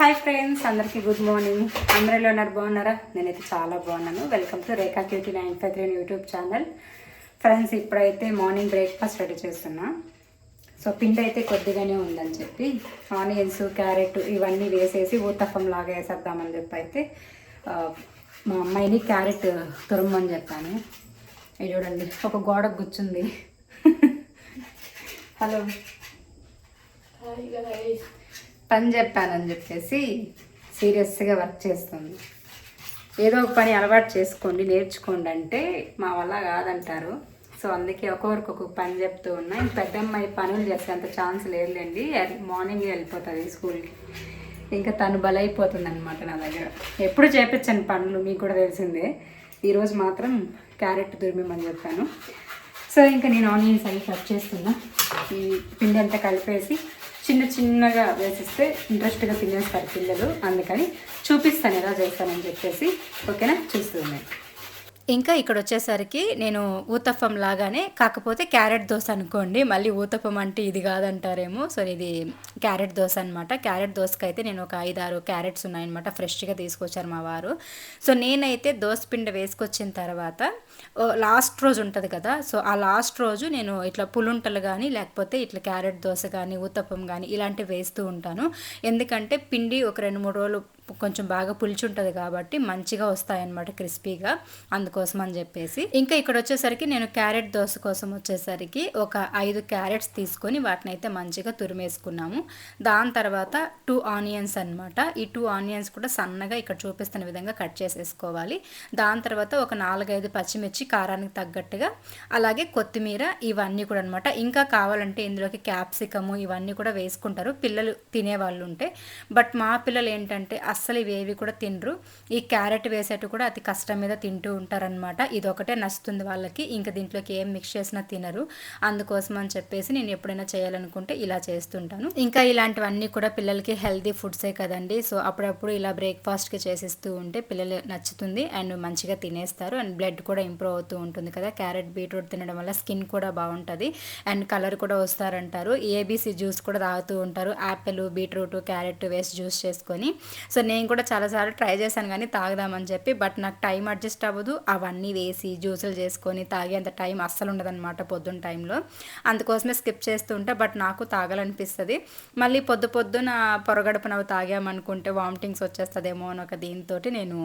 Hi friends అందరికీ good morning. అందరూ ఎలా ఉన్నారు? బాగున్నారా? నేనైతే చాలా బాగున్నాను. Welcome to Rekha cutie nine five three YouTube channel. Friends ఇప్పుడైతే మార్నింగ్ బ్రేక్ఫాస్ట్ రెడీ చేస్తున్నా. సో పిండి అయితే కొద్దిగానే ఉందని చెప్పి ఆనియన్స్ క్యారెట్ ఇవన్నీ వేసేసి ఊతప్పం లాగా వేసేద్దామని చెప్పి అయితే మా అమ్మాయిని క్యారెట్ తురమ్మని చెప్పాను. ఇది చూడండి ఒక గోడకు గుచ్చుంది హలో. పని చెప్పానని చెప్పేసి సీరియస్గా వర్క్ చేస్తుంది. ఏదో ఒక పని అలవాటు చేసుకోండి నేర్చుకోండి అంటే మా వల్ల కాదంటారు. సో అందుకే ఒక్కొక్కరికి పని చెప్తూ ఉన్నా. ఇంక పెద్ద అమ్మాయి పనులు చేసే అంత ఛాన్స్ లేదులేండి. మార్నింగ్ వెళ్ళిపోతుంది స్కూల్కి. ఇంకా తను బలైపోతుంది అనమాట నా దగ్గర. ఎప్పుడు చేపించాను పనులు మీకు కూడా తెలిసిందే. ఈరోజు మాత్రం క్యారెట్ దుర్మిమని చెప్పాను. సో ఇంకా నేను ఆనియన్స్ అవి కట్ చేస్తున్నా. ఈ పిండి అంతా కలిపేసి చిన్న చిన్నగా వేసిస్తే ఇంట్రెస్ట్గా తినేస్తారు పిల్లలు అందుకని చూపిస్తాను ఎలా చేస్తానని చెప్పేసి. ఓకేనా? చూస్తున్నాను ఇంకా ఇక్కడ వచ్చేసరికి నేను ఊతప్పం లాగానే కాకపోతే క్యారెట్ దోశ అనుకోండి మళ్ళీ ఊతప్పం అంటే ఇది కాదంటారేమో. సో ఇది క్యారెట్ దోశ అనమాట క్యారెట్ దోశకి అయితే నేను ఒక ఐదు ఆరు క్యారెట్స్ ఉన్నాయన్నమాట ఫ్రెష్గా తీసుకొచ్చారు మా వారు. సో నేనైతే దోశ పిండి వేసుకొచ్చిన తర్వాత లాస్ట్ రోజు ఉంటుంది కదా సో ఆ లాస్ట్ రోజు నేను ఇట్లా పులుంటలు కానీ లేకపోతే ఇట్లా క్యారెట్ దోశ కానీ ఉత్తప్పం కానీ ఇలాంటివి వేస్తూ ఉంటాను. ఎందుకంటే పిండి ఒక రెండు మూడు రోజులు కొంచెం బాగా పులిచి ఉంటుంది కాబట్టి మంచిగా వస్తాయన్నమాట క్రిస్పీగా అందుకోసం అని చెప్పేసి. ఇంకా ఇక్కడ వచ్చేసరికి నేను క్యారెట్ దోశ కోసం వచ్చేసరికి ఒక ఐదు క్యారెట్స్ తీసుకొని వాటిని అయితే మంచిగా తురిమేసుకున్నాము. దాని తర్వాత టూ ఆనియన్స్ అన్నమాట. ఈ టూ ఆనియన్స్ కూడా సన్నగా ఇక్కడ చూపిస్తున్న విధంగా కట్ చేసేసుకోవాలి. దాని తర్వాత ఒక నాలుగైదు పచ్చిమిర్చి కారానికి తగ్గట్టుగా అలాగే కొత్తిమీర ఇవన్నీ కూడా అనమాట ఇంకా కావాలంటే ఇందులోకి క్యాప్సికము ఇవన్నీ కూడా వేసుకుంటారు. పిల్లలు తినేవాళ్ళు ఉంటే. బట్ మా పిల్లలు ఏంటంటే అస్సలు ఇవేవి కూడా తినరు. ఈ క్యారెట్ వేసేట్టు కూడా అతి కష్టం మీద తింటూ ఉంటారనమాట ఇది ఒకటే నచ్చుతుంది వాళ్ళకి. ఇంకా దీంట్లోకి ఏం మిక్స్ చేసినా తినరు. అందుకోసం అని చెప్పేసి నేను ఎప్పుడైనా చేయాలనుకుంటే ఇలా చేస్తుంటాను. ఇంకా ఇలాంటివన్నీ కూడా పిల్లలకి హెల్తీ ఫుడ్సే కదండి. సో అప్పుడప్పుడు ఇలా బ్రేక్ఫాస్ట్కి చేసిస్తూ ఉంటే పిల్లలు నచ్చుతుంది అండ్ మంచిగా తినేస్తారు. అండ్ బ్లడ్ కూడా ఇంప్రూవ్ అవుతూ ఉంటుంది కదా. క్యారెట్ బీట్రూట్ తినడం వల్ల స్కిన్ కూడా బాగుంటుంది. అండ్ కలర్ కూడా వస్తారంటారు. ఏబీసీ జ్యూస్ కూడా తాగుతూ ఉంటారు. యాపిల్ బీట్రూట్ క్యారెట్ వేసి జ్యూస్ చేసుకొని. సో నేను కూడా చాలాసార్లు ట్రై చేశాను కానీ తాగుదామని చెప్పి బట్ నాకు టైం అడ్జస్ట్ అవ్వదు. అవన్నీ వేసి జ్యూసులు చేసుకొని తాగేంత టైం అస్సలు ఉండదన్నమాట పొద్దున్న టైంలో. అందుకోసమే స్కిప్ చేస్తూ ఉంటా బట్ నాకు తాగాలనిపిస్తుంది. మళ్ళీ పొద్దు పొద్దున పొరగడుపున తాగామనుకుంటే వామిటింగ్స్ వచ్చేస్తుందేమో అని ఒక దీంతో నేను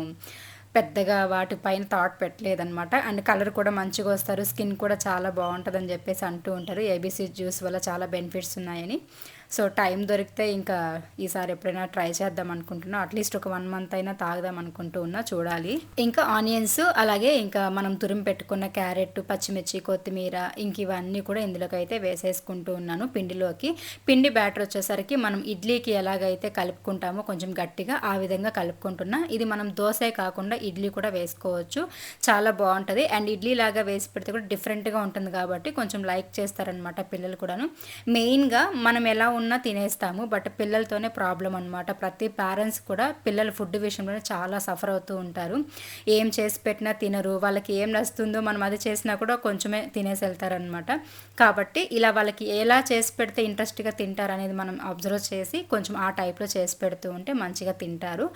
పెద్దగా వాటిపైన థాట్ పెట్టలేదనమాట అండ్ కలర్ కూడా మంచిగా వస్తారు. స్కిన్ కూడా చాలా బాగుంటుందని చెప్పేసి అంటూ ఉంటారు. ఏబీసీ జ్యూస్ వల్ల చాలా బెనిఫిట్స్ ఉన్నాయని. సో టైం దొరికితే ఇంకా ఈసారి ఎప్పుడైనా ట్రై చేద్దాం అనుకుంటున్నా. అట్లీస్ట్ ఒక వన్ మంత్ అయినా తాగుదాం అనుకుంటూ ఉన్నా చూడాలి. ఇంకా ఆనియన్స్ అలాగే ఇంకా మనం తురిమి పెట్టుకున్న క్యారెట్ పచ్చిమిర్చి కొత్తిమీర ఇంక ఇవన్నీ కూడా ఇందులోకి అయితే వేసేసుకుంటూ ఉన్నాను పిండిలోకి. పిండి బ్యాటర్ వచ్చేసరికి మనం ఇడ్లీకి ఎలాగైతే కలుపుకుంటామో కొంచెం గట్టిగా ఆ విధంగా కలుపుకుంటున్నా. ఇది మనం దోశే కాకుండా ఇడ్లీ కూడా వేసుకోవచ్చు. చాలా బాగుంటుంది. అండ్ ఇడ్లీ లాగా వేసి పెడితే కూడా డిఫరెంట్గా ఉంటుంది కాబట్టి కొంచెం లైక్ చేస్తారనమాట పిల్లలు కూడాను. మెయిన్గా మనం ఎలా ఉన్నా తినేస్తాము బట్ పిల్లలతోనే ప్రాబ్లం అనమాట ప్రతి పేరెంట్స్ కూడా పిల్లల ఫుడ్ విషయంలో చాలా సఫర్ అవుతూ ఉంటారు. ఏం చేసి పెట్టినా తినరు. వాళ్ళకి ఏం నచ్చుతుందో మనం అది చేసినా కూడా కొంచెమే తినేసి వెళ్తారనమాట కాబట్టి ఇలా వాళ్ళకి ఎలా చేసి పెడితే ఇంట్రెస్ట్గా తింటారు అనేది మనం అబ్జర్వ్ చేసి కొంచెం ఆ టైప్లో చేసి పెడుతూ ఉంటే మంచిగా తింటారు.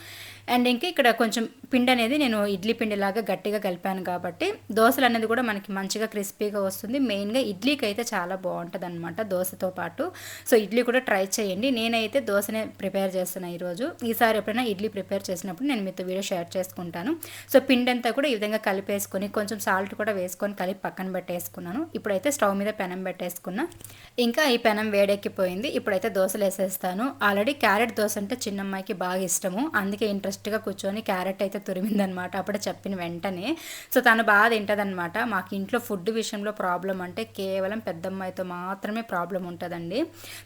అండ్ ఇంకా ఇక్కడ కొంచెం పిండి అనేది నేను ఇడ్లీ పిండిలాగా గట్టిగా కలిపాను కాబట్టి దోశలు అనేది కూడా మనకి మంచిగా క్రిస్పీగా వస్తుంది. మెయిన్గా ఇడ్లీకి అయితే చాలా బాగుంటుంది అనమాట దోశతో పాటు. సో ఇడ్లీ కూడా ట్రై చేయండి. నేనైతే దోశనే ప్రిపేర్ చేస్తున్నాను ఈరోజు. ఈసారి ఎప్పుడైనా ఇడ్లీ ప్రిపేర్ చేసినప్పుడు నేను మీతో వీడియో షేర్ చేసుకుంటాను. సో పిండి అంతా కూడా ఈ విధంగా కలిపేసుకొని కొంచెం సాల్ట్ కూడా వేసుకొని కలిపి పక్కన పెట్టేసుకున్నాను. ఇప్పుడైతే స్టవ్ మీద పెనం పెట్టేసుకున్నా. ఇంకా ఈ పెనం వేడెక్కిపోయింది. ఇప్పుడైతే దోశలు వేసేస్తాను. ఆల్రెడీ క్యారెట్ దోశ అంటే చిన్నమ్మాయికి బాగా ఇష్టము. అందుకే ఇంట్రెస్ట్గా కూర్చొని క్యారెట్ అయితే తురిమిందనమాట. అప్పుడే చెప్పిన వెంటనే. సో తను బాగా తింటదనమాట. మాకు ఇంట్లో ఫుడ్ విషయంలో ప్రాబ్లం అంటే కేవలం పెద్దమ్మాయితో మాత్రమే ప్రాబ్లం ఉంటుందండి.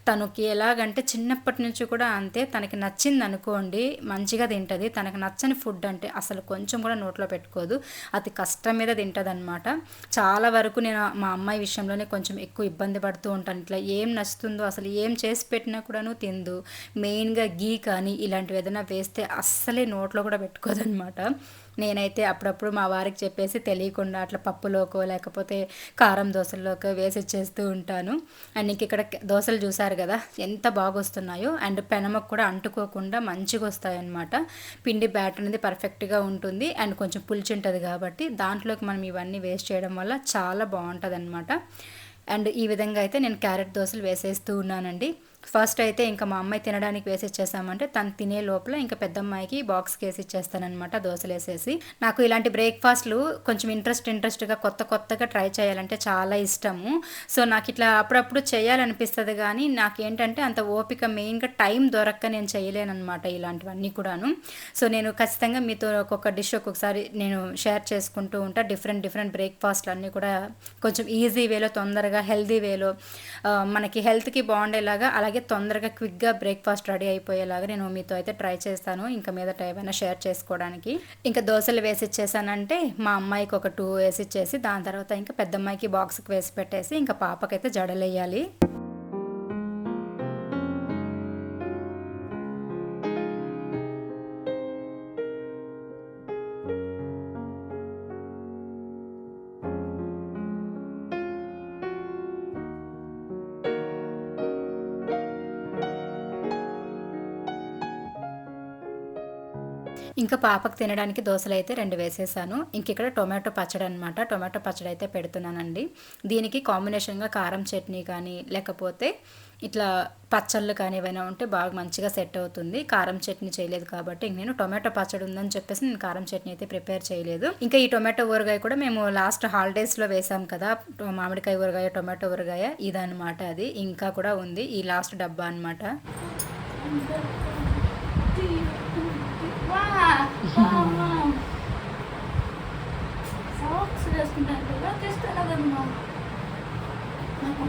తను తనకి ఎలాగంటే చిన్నప్పటి నుంచి కూడా అంతే తనకి నచ్చింది అనుకోండి మంచిగా తింటుంది. తనకు నచ్చని ఫుడ్ అంటే అసలు కొంచెం కూడా నోట్లో పెట్టుకోదు. అతి కష్టం మీద తింటుంది అనమాట చాలా వరకు నేను మా అమ్మాయి విషయంలోనే కొంచెం ఎక్కువ ఇబ్బంది పడుతూ ఉంటాను. ఇట్లా ఏం నచ్చుతుందో అసలు ఏం చేసి పెట్టినా కూడాను తిందు. మెయిన్గా గీ కానీ ఇలాంటివి ఏదైనా వేస్తే అస్సలే నోట్లో కూడా పెట్టుకోదనమాట నేనైతే అప్పుడప్పుడు మా వారికి చెప్పేసి తెలియకుండా అట్లా పప్పులోకో లేకపోతే కారం దోశల్లోకో వేసి చేస్తూ ఉంటాను. అండ్ ఇంక ఇక్కడ దోశలు చూసారు కదా ఎంత బాగా వస్తున్నాయో అండ్ పెనమకు కూడా అంటుకోకుండా మంచిగా వస్తాయన్నమాట. పిండి బ్యాటర్ అనేది పర్ఫెక్ట్గా ఉంటుంది. అండ్ కొంచెం పులిచి ఉంటుంది కాబట్టి దాంట్లోకి మనం ఇవన్నీ వేస్ట్ చేయడం వల్ల చాలా బాగుంటుంది అనమాట అండ్ ఈ విధంగా అయితే నేను క్యారెట్ దోశలు వేసేస్తూ ఉన్నానండి. ఫస్ట్ అయితే ఇంకా మా అమ్మాయి తినడానికి వేసి ఇచ్చేసామంటే తను తినే లోపల ఇంకా పెద్ద అమ్మాయికి బాక్స్కి వేసి ఇచ్చేస్తానమాట దోశలు వేసేసి నాకు ఇలాంటి బ్రేక్ఫాస్ట్లు కొంచెం ఇంట్రెస్ట్ ఇంట్రెస్ట్గా కొత్త కొత్తగా ట్రై చేయాలంటే చాలా ఇష్టము. సో నాకు ఇట్లా అప్పుడప్పుడు చేయాలనిపిస్తుంది కానీ నాకు ఏంటంటే అంత ఓపిక మెయిన్గా టైం దొరక్క నేను చేయలేనమాట ఇలాంటివన్నీ కూడాను. సో నేను ఖచ్చితంగా మీతో ఒక్కొక్క డిష్ ఒక్కొక్కసారి నేను షేర్ చేసుకుంటూ ఉంటా. డిఫరెంట్ డిఫరెంట్ బ్రేక్ఫాస్ట్లు అన్నీ కూడా కొంచెం ఈజీ వేలో తొందరగా హెల్దీ వేలో మనకి హెల్త్కి బాగుండేలాగా అలాగే అలాగే తొందరగా క్విక్గా బ్రేక్ఫాస్ట్ రెడీ అయిపోయేలాగా నేను మీతో అయితే ట్రై చేస్తాను. ఇంకా మీద ఏమైనా షేర్ చేసుకోవడానికి. ఇంకా దోశలు వేసి ఇచ్చేసానంటే మా అమ్మాయికి ఒక టూ వేసి ఇచ్చేసి దాని తర్వాత ఇంకా పెద్ద అమ్మాయికి బాక్స్కి వేసి పెట్టేసి ఇంకా పాపకైతే జడలేయాలి. ఇంకా పాపకు తినడానికి దోశలు అయితే రెండు వేసేసాను. ఇంక ఇక్కడ టొమాటో పచ్చడి అనమాట టొమాటో పచ్చడి అయితే పెడుతున్నానండి. దీనికి కాంబినేషన్గా కారం చట్నీ కానీ లేకపోతే ఇట్లా పచ్చళ్ళు కానీ ఏమైనా ఉంటే బాగా మంచిగా సెట్ అవుతుంది. కారం చట్నీ చేయలేదు కాబట్టి నేను టొమాటో పచ్చడి ఉందని చెప్పేసి నేను కారం చట్నీ అయితే ప్రిపేర్ చేయలేదు. ఇంకా ఈ టొమాటో ఊరగాయ కూడా మేము లాస్ట్ హాలిడేస్లో వేసాం కదా. మామిడికాయ ఊరగాయ టొమాటో ఊరగాయ ఇదనమాట అది. ఇంకా కూడా ఉంది. ఈ లాస్ట్ డబ్బా అనమాట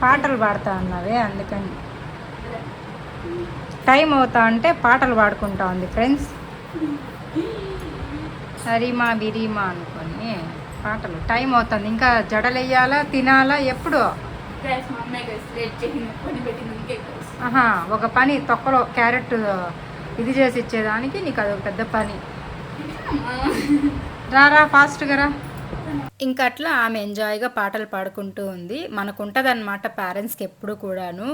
పాటలు పాడుతా ఉన్నావే అందుకని. టైం అవుతా అంటే పాటలు పాడుకుంటా ఉంది ఫ్రెండ్స్. హరిమా బిరిమా అనుకొని పాటలు. టైం అవుతుంది ఇంకా జడలు తినాలా ఎప్పుడు? ఒక పని తొక్కలో క్యారెట్ ఇది చేసి ఇచ్చేదానికి నీకు అదొక పెద్ద పని. రారా ఫాస్ట్గా రా. ఇంకా అట్లా ఆమె ఎంజాయ్గా పాటలు పాడుకుంటూ ఉంది. మనకు ఉంటుంది పేరెంట్స్కి ఎప్పుడు కూడాను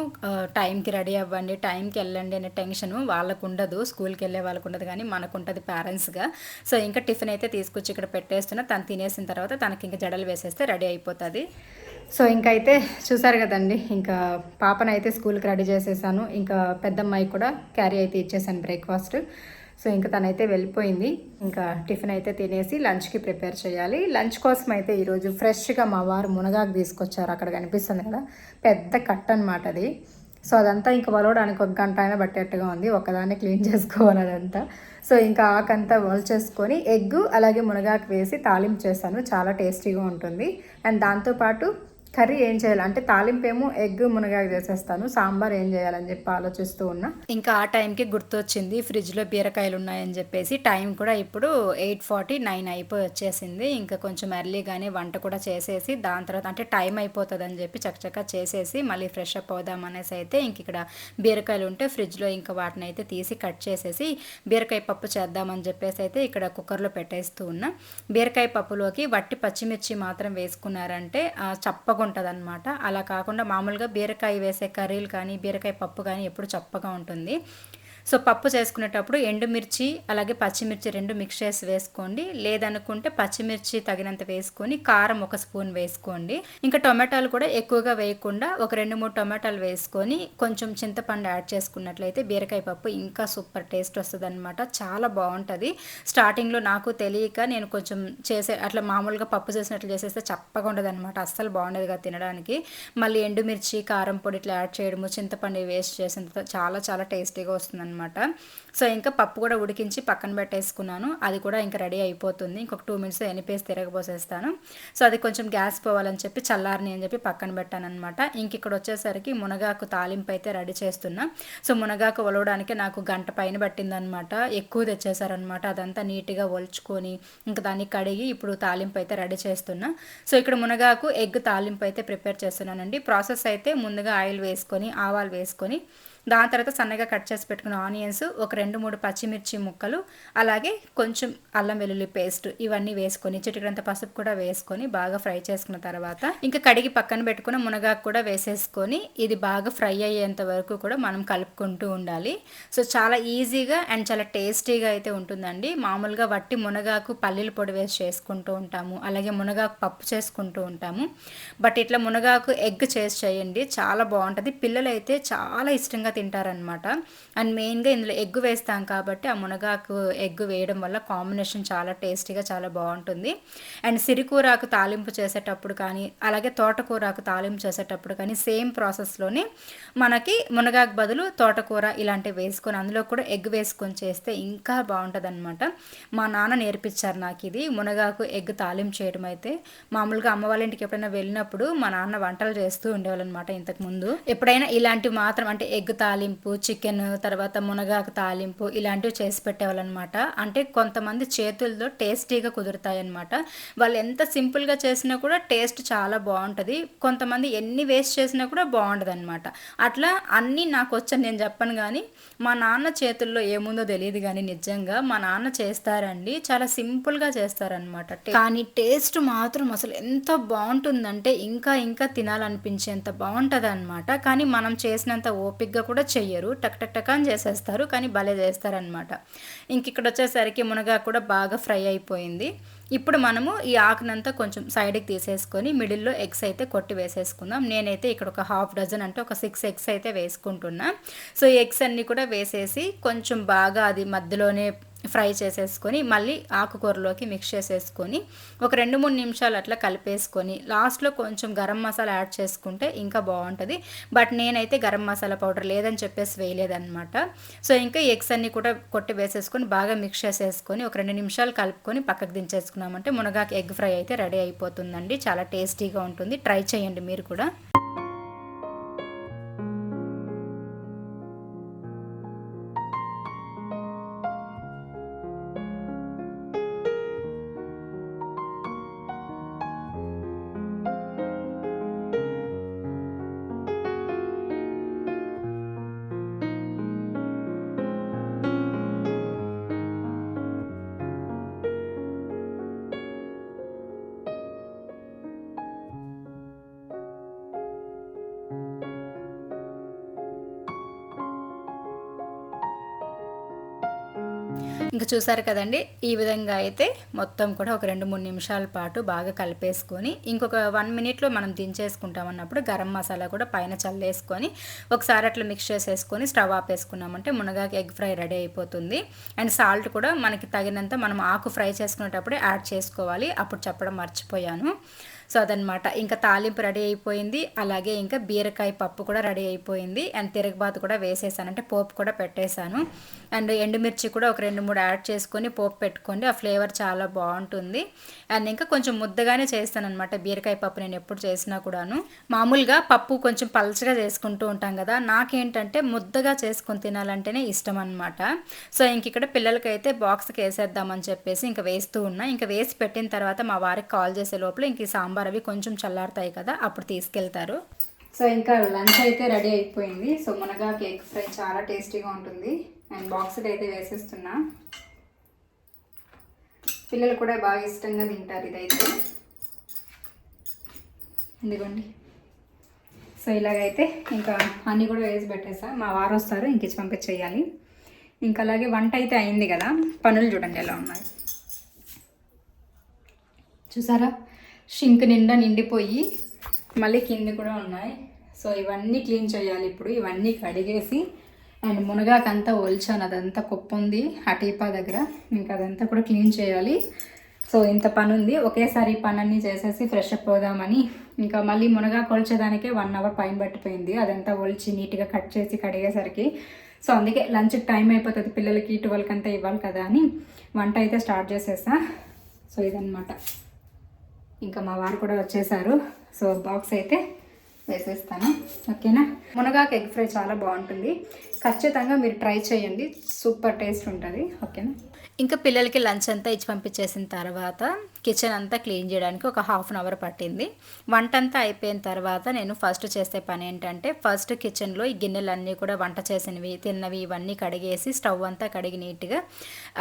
టైంకి రెడీ అవ్వండి టైంకి వెళ్ళండి అనే టెన్షన్ వాళ్ళకు ఉండదు స్కూల్కి వెళ్ళే వాళ్ళకు ఉండదు కానీ మనకు ఉంటుంది పేరెంట్స్గా సో ఇంకా టిఫిన్ అయితే తీసుకొచ్చి ఇక్కడ పెట్టేస్తున్నా. తను తినేసిన తర్వాత తనకి ఇంకా జడలు వేసేస్తే రెడీ అయిపోతుంది. సో ఇంకైతే చూసారు కదండి ఇంకా పాపనైతే స్కూల్కి రెడీ చేసేసాను. ఇంకా పెద్దమ్మాయి కూడా క్యారీ అయితే ఇచ్చేసాను బ్రేక్ఫాస్ట్ సో ఇంకా తనైతే వెళ్ళిపోయింది. ఇంకా టిఫిన్ అయితే తినేసి లంచ్కి ప్రిపేర్ చేయాలి. లంచ్ కోసం అయితే ఈరోజు ఫ్రెష్గా మా వారు మునగాకు తీసుకొచ్చారు. అక్కడ కనిపిస్తుంది కదా. పెద్ద కట్ అనమాట అది. సో అదంతా ఇంకా వలవడానికి ఒక గంట అయినా పట్టేట్టుగా ఉంది. ఒకదాన్ని క్లీన్ చేసుకోవాలి అదంతా. సో ఇంకా ఆకంతా చేసుకొని ఎగ్ అలాగే మునగాకు వేసి తాలింపు చేస్తాను. చాలా టేస్టీగా ఉంటుంది. అండ్ దాంతోపాటు కర్రీ ఏం చేయాలి? అంటే తాలింపు ఏమో ఎగ్ మునగాకు చేసేస్తాను సాంబార్ ఏం చేయాలని చెప్పి ఆలోచిస్తూ ఉన్నా. ఇంకా ఆ టైంకి గుర్తొచ్చింది ఫ్రిడ్జ్లో బీరకాయలు ఉన్నాయని చెప్పేసి. టైం కూడా ఇప్పుడు ఎయిట్ ఫార్టీ నైన్ అయిపోయి వచ్చేసింది ఇంకా కొంచెం ఎర్లీగానే వంట కూడా చేసేసి దాని తర్వాత అంటే టైం అయిపోతుంది అని చెప్పి చక్కచక్క చేసేసి మళ్ళీ ఫ్రెష్ అప్ అవుదాం అనేసి అయితే ఇంక ఇక్కడ బీరకాయలు ఉంటే ఫ్రిడ్జ్లో ఇంకా వాటిని అయితే తీసి కట్ చేసేసి బీరకాయ పప్పు చేద్దామని చెప్పేసి అయితే ఇక్కడ కుక్కర్లో పెట్టేస్తూ ఉన్నా. బీరకాయ పప్పులోకి వట్టి పచ్చిమిర్చి మాత్రం వేసుకున్నారంటే చప్పగా ఉంటుంది అనమాట అలా కాకుండా మామూలుగా బీరకాయ వేసే కర్రీలు కానీ బీరకాయ పప్పు కానీ ఎప్పుడు చప్పగా ఉంటుంది. సో పప్పు చేసుకునేటప్పుడు ఎండుమిర్చి అలాగే పచ్చిమిర్చి రెండు మిక్స్ చేసి వేసుకోండి. లేదనుకుంటే పచ్చిమిర్చి తగినంత వేసుకొని కారం ఒక స్పూన్ వేసుకోండి. ఇంకా టొమాటోలు కూడా ఎక్కువగా వేయకుండా ఒక రెండు మూడు టొమాటోలు వేసుకొని కొంచెం చింతపండు యాడ్ చేసుకున్నట్లయితే బీరకాయ పప్పు ఇంకా సూపర్ టేస్ట్ వస్తుంది అనమాట చాలా బాగుంటుంది. స్టార్టింగ్లో నాకు తెలియక నేను కొంచెం చేసే అట్లా మామూలుగా పప్పు చేసినట్లు చేసేస్తే చప్పగా ఉండదు అనమాట అస్సలు బాగుండేదిగా తినడానికి. మళ్ళీ ఎండుమిర్చి కారం పొడి ఇట్లా యాడ్ చేయడము చింతపండు వేస్ట్ చేసిన చాలా చాలా టేస్టీగా వస్తుంది అనమాట సో ఇంకా పప్పు కూడా ఉడికించి పక్కన పెట్టేసుకున్నాను. అది కూడా ఇంకా రెడీ అయిపోతుంది. ఇంకొక టూ మినిట్స్ ఎనిపేసి తిరగబోసేస్తాను. సో అది కొంచెం గ్యాస్ పోవాలని చెప్పి చల్లారని అని చెప్పి పక్కన పెట్టాను అనమాట ఇంక ఇక్కడ వచ్చేసరికి మునగాకు తాలింపు అయితే రెడీ చేస్తున్నా. సో మునగాకు ఒలవడానికి నాకు గంట పైన పట్టిందనమాట ఎక్కువ తెచ్చేసారనమాట అదంతా నీట్గా ఒలుచుకొని ఇంకా దాన్ని కడిగి ఇప్పుడు తాలింపు అయితే రెడీ చేస్తున్నా. సో ఇక్కడ మునగాకు ఎగ్ తాలింపు అయితే ప్రిపేర్ చేస్తున్నానండి. ప్రాసెస్ అయితే ముందుగా ఆయిల్ వేసుకొని ఆవాలు వేసుకొని దాని తర్వాత సన్నగా కట్ చేసి పెట్టుకున్న ఆనియన్స్ ఒక రెండు మూడు పచ్చిమిర్చి ముక్కలు అలాగే కొంచెం అల్లం వెల్లుల్లి పేస్ట్ ఇవన్నీ వేసుకొని చిటికడంత పసుపు కూడా వేసుకొని బాగా ఫ్రై చేసుకున్న తర్వాత ఇంకా కడిగి పక్కన పెట్టుకున్న మునగాకు కూడా వేసేసుకొని ఇది బాగా ఫ్రై అయ్యేంత వరకు కూడా మనం కలుపుకుంటూ ఉండాలి. సో చాలా ఈజీగా అండ్ చాలా టేస్టీగా అయితే ఉంటుందండి. మామూలుగా వట్టి మునగాకు పల్లీల పొడి వేసి చేసుకుంటూ ఉంటాము అలాగే మునగాకు పప్పు చేసుకుంటూ ఉంటాము. బట్ ఇట్లా మునగాకు ఎగ్ చేసి చేయండి చాలా బాగుంటుంది. పిల్లలైతే చాలా ఇష్టంగా తింటారనమాట అండ్ మెయిన్గా ఇందులో ఎగ్ వేస్తాం కాబట్టి ఆ మునగాకు ఎగ్ వేయడం వల్ల కాంబినేషన్ చాలా టేస్టీగా చాలా బాగుంటుంది. అండ్ సిరికూరాకు తాలింపు చేసేటప్పుడు కానీ అలాగే తోటకూరాకు తాలింపు చేసేటప్పుడు కానీ సేమ్ ప్రాసెస్లోనే మనకి మునగాకు బదులు తోటకూర ఇలాంటివి వేసుకొని అందులో కూడా ఎగ్ వేసుకొని చేస్తే ఇంకా బాగుంటుంది అనమాట మా నాన్న నేర్పించారు నాకు ఇది. మునగాకు ఎగ్ తాలింపు చేయడం అయితే మామూలుగా అమ్మ వాళ్ళ ఇంటికి ఎప్పుడైనా వెళ్ళినప్పుడు మా నాన్న వంటలు చేస్తూ ఉండేవాళ్ళు అనమాట ఇంతకు ముందు. ఎప్పుడైనా ఇలాంటివి మాత్రం అంటే ఎగ్ తాలింపు చికెన్ తర్వాత మునగాకు తాలింపు ఇలాంటివి చేసి పెట్టేవాళ్ళు అనమాట అంటే కొంతమంది చేతులతో టేస్టీగా కుదురుతాయి అనమాట వాళ్ళు ఎంత సింపుల్గా చేసినా కూడా టేస్ట్ చాలా బాగుంటుంది. కొంతమంది ఎన్ని వేస్ట్ చేసినా కూడా బాగుంటుంది అనమాట అట్లా అన్నీ నాకు వచ్చని నేను చెప్పను కానీ మా నాన్న చేతుల్లో ఏముందో తెలియదు కానీ నిజంగా మా నాన్న చేస్తారండి. చాలా సింపుల్గా చేస్తారనమాట కానీ టేస్ట్ మాత్రం అసలు ఎంత బాగుంటుందంటే ఇంకా ఇంకా తినాలనిపించేంత బాగుంటుంది అనమాట కానీ మనం చేసినంత ఓపిక్గా కూడా చెయ్యరు. టక్ టక్ టక్ అని చేసేస్తారు. కానీ భలే చేస్తారనమాట ఇంక ఇక్కడ వచ్చేసరికి మునగా కూడా బాగా ఫ్రై అయిపోయింది. ఇప్పుడు మనము ఈ ఆకునంతా కొంచెం సైడ్కి తీసేసుకొని మిడిల్లో ఎగ్స్ అయితే కొట్టి వేసేసుకుందాం. నేనైతే ఇక్కడ ఒక హాఫ్ డజన్ అంటే ఒక సిక్స్ ఎగ్స్ అయితే వేసుకుంటున్నా. సో ఎగ్స్ అన్నీ కూడా వేసేసి కొంచెం బాగా అది మధ్యలోనే ఫ్రై చేసేసుకొని మళ్ళీ ఆకుకూరలోకి మిక్స్ చేసేసుకొని ఒక రెండు మూడు నిమిషాలు అట్లా కలిపేసుకొని లాస్ట్లో కొంచెం గరం మసాలా యాడ్ చేసుకుంటే ఇంకా బాగుంటుంది. బట్ నేనైతే గరం మసాలా పౌడర్ లేదని చెప్పేసి వేయలేదన్నమాట. సో ఇంకా ఎగ్స్ అన్నీ కూడా కొట్టి వేసేసుకొని బాగా మిక్స్ చేసేసుకొని ఒక రెండు నిమిషాలు కలుపుకొని పక్కకు దించేసుకున్నామంటే మునగాకు ఎగ్ ఫ్రై అయితే రెడీ అయిపోతుందండి. చాలా టేస్టీగా ఉంటుంది. ట్రై చేయండి మీరు కూడా. ఇంకా చూసారు కదండి ఈ విధంగా అయితే మొత్తం కూడా ఒక రెండు మూడు నిమిషాల పాటు బాగా కలిపేసుకొని ఇంకొక వన్ మినిట్లో మనం దించేసుకుంటాం అన్నప్పుడు గరం మసాలా కూడా పైన చల్లేసుకొని ఒకసారి అట్లా మిక్స్ చేసేసుకొని స్టవ్ ఆపేసుకున్నామంటే మునగాకి ఎగ్ ఫ్రై రెడీ అయిపోతుంది. అండ్ సాల్ట్ కూడా మనకి తగినంత మనం ఆకు ఫ్రై చేసుకునేటప్పుడే యాడ్ చేసుకోవాలి. అప్పుడు చెప్పడం మర్చిపోయాను. సో అదనమాట ఇంకా తాలింపు రెడీ అయిపోయింది. అలాగే ఇంకా బీరకాయ పప్పు కూడా రెడీ అయిపోయింది. అండ్ తిరగబాతు కూడా వేసేసాను. అంటే పోపు కూడా పెట్టేశాను. అండ్ ఎండుమిర్చి కూడా ఒక రెండు మూడు యాడ్ చేసుకొని పోపు పెట్టుకోండి. ఆ ఫ్లేవర్ చాలా బాగుంటుంది. అండ్ ఇంకా కొంచెం ముద్దగానే చేస్తాను అనమాట బీరకాయ పప్పు నేను ఎప్పుడు చేసినా కూడాను. మామూలుగా పప్పు కొంచెం పలచగా చేసుకుంటూ ఉంటాం కదా. నాకేంటంటే ముద్దగా చేసుకొని తినాలంటేనే ఇష్టం అనమాట సో ఇంక ఇక్కడ పిల్లలకైతే బాక్స్కి వేసేద్దామని చెప్పేసి ఇంకా వేస్తూ ఉన్నా. ఇంకా వేసి పెట్టిన తర్వాత మా వారికి కాల్ చేసే లోపల ఇంక ఈ సాంబార్ అవి కొంచెం చల్లారుతాయి కదా అప్పుడు తీసుకెళ్తారు. సో ఇంకా లంచ్ అయితే రెడీ అయిపోయింది. సో మునగా కేక్ ఫ్రై చాలా టేస్టీగా ఉంటుంది. అండ్ బాక్స్కి అయితే వేసేస్తున్నా. పిల్లలు కూడా బాగా ఇష్టంగా తింటారు ఇదైతే. ఇదిగోండి. సో ఇలాగైతే ఇంకా అన్నీ కూడా వేసి పెట్టేసా. మా వారు వస్తారు ఇంక ఇచ్చి పంపించేయాలి. ఇంకా అలాగే వంట అయితే అయింది కదా. పనులు చూడండి ఎలా ఉన్నాయి. చూసారా? షింక్ నిండా నిండిపోయి మళ్ళీ కింద కూడా ఉన్నాయి. సో ఇవన్నీ క్లీన్ చేయాలి ఇప్పుడు. ఇవన్నీ కడిగేసి అండ్ మునగాకంతా ఒల్చాను. అదంతా కుప్ప ఉంది ఆ టీపా దగ్గర. ఇంకా అదంతా కూడా క్లీన్ చేయాలి. సో ఇంత పని ఉంది. ఒకేసారి పని అన్నీ చేసేసి ఫ్రెష్ అప్ అవుదామని. ఇంకా మళ్ళీ మునగా కొల్చేదానికే వన్ అవర్ పైన పట్టిపోయింది. అదంతా ఒలిచి నీట్గా కట్ చేసి కడిగేసరికి. సో అందుకే లంచ్ టైం అయిపోతుంది. పిల్లలకి ట్వెల్వ్కి అంతా ఇవ్వాలి కదా అని. వంట అయితే స్టార్ట్ చేసేసా. సో ఇదనమాట ఇంకా మా వారు కూడా వచ్చేసారు. సో బాక్స్ అయితే వేసేస్తాను. ఓకేనా? మునగాకు ఎగ్ ఫ్రై చాలా బాగుంటుంది. ఖచ్చితంగా మీరు ట్రై చేయండి. సూపర్ టేస్ట్ ఉంటుంది. ఓకేనా? ఇంకా పిల్లలకి లంచ్ అంతా ఇచ్చి పంపించేసిన తర్వాత కిచెన్ అంతా క్లీన్ చేయడానికి ఒక హాఫ్ అన్ అవర్ పట్టింది. వంట అంతా అయిపోయిన తర్వాత నేను ఫస్ట్ చేసే పని ఏంటంటే ఫస్ట్ కిచెన్లో ఈ గిన్నెలన్నీ కూడా వంట చేసినవి తిన్నవి ఇవన్నీ కడిగేసి స్టవ్ అంతా కడిగి నీట్గా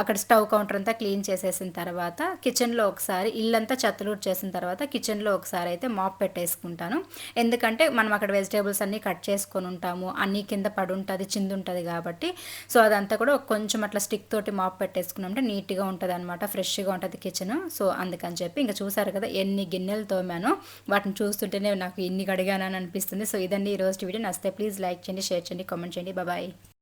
అక్కడ స్టవ్ కౌంటర్ అంతా క్లీన్ చేసేసిన తర్వాత కిచెన్లో ఒకసారి ఇల్లంతా చతులూరు చేసిన తర్వాత కిచెన్లో ఒకసారి అయితే మాప్ పెట్టేసుకుంటాను. ఎందుకంటే మనం అక్కడ వెజిటేబుల్స్ అన్నీ కట్ చేసుకొని ఉంటాము అన్నీ కింద పడి ఉంటుంది చింది ఉంటుంది కాబట్టి సో అదంతా కూడా కొంచెం అట్లా స్టిక్ తోటి మాప్ పెట్టేసుకున్నామంటే నీట్గా ఉంటుంది అనమాట ఫ్రెష్గా ఉంటుంది కిచెన్ సో అందుకని చెప్పి ఇంకా చూసారు కదా ఎన్ని గిన్నెలు తోమాను వాటిని చూస్తుంటేనే నాకు ఇన్ని కడిగానని అనిపిస్తుంది. సో ఇదండి ఈరోజు వీడియో. నచ్చితే ప్లీజ్ లైక్ చేయండి షేర్ చేయండి కామెంట్ చేయండి. బాయ్